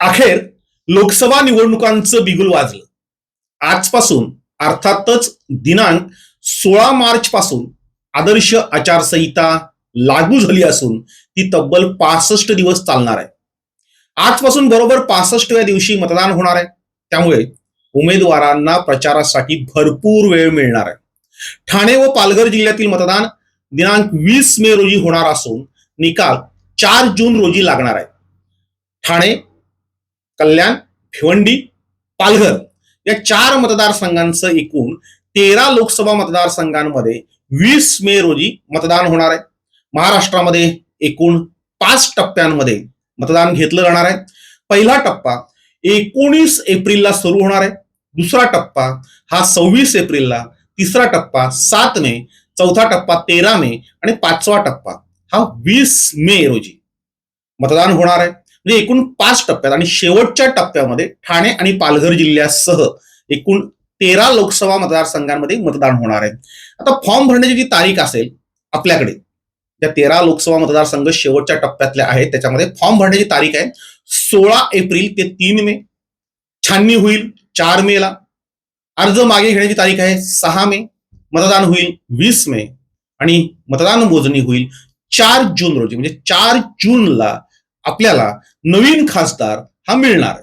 अखेर लोकसभा निवडणुकांचं बिगुल वाजलं. आजपासून अर्थातच दिनांक सोळा मार्च पासून आदर्श आचारसंहिता लागू झाली असून ती तब्बल पासष्ट दिवस चालणार आहे. आजपासून बरोबर पासष्टव्या दिवशी मतदान होणार आहे. त्यामुळे उमेदवारांना प्रचारासाठी भरपूर वेळ मिळणार आहे. ठाणे व पालघर जिल्ह्यातील मतदान दिनांक वीस मे रोजी होणार असून निकाल चार जून रोजी लागणार आहे. ठाणे कल्याण भिवंडी पालघर या चार मतदारसंघांचं एकूण तेरा लोकसभा मतदारसंघांमध्ये वीस मे रोजी मतदान होणार आहे. महाराष्ट्रामध्ये एकूण पाच टप्प्यांमध्ये मतदान घेतलं जाणार आहे. पहिला टप्पा एकोणीस एप्रिलला सुरू होणार आहे. दुसरा टप्पा हा सव्वीस एप्रिलला तिसरा टप्पा सात मे चौथा टप्पा तेरा मे आणि पाचवा टप्पा हा वीस मे रोजी मतदान होणार आहे. म्हणजे एकूण पाच टप्प्यात आणि शेवटच्या टप्प्यामध्ये ठाणे आणि पालघर जिल्ह्यासह एकूण तेरा लोकसभा मतदारसंघांमध्ये मतदान होणार आहे. आता फॉर्म भरण्याची जी तारीख असेल आपल्याकडे त्या तेरा लोकसभा मतदारसंघ शेवटच्या टप्प्यातल्या आहेत. त्याच्यामध्ये फॉर्म भरण्याची तारीख आहे सोळा एप्रिल ते तीन मे. छाननी होईल चार मे ला. अर्ज मागे घेण्याची तारीख आहे सहा मे. मतदान होईल वीस मे. आणि मतदान मोजणी होईल चार जून रोजी म्हणजे चार जूनला आपल्याला नवीन खासदार हा मिळणार.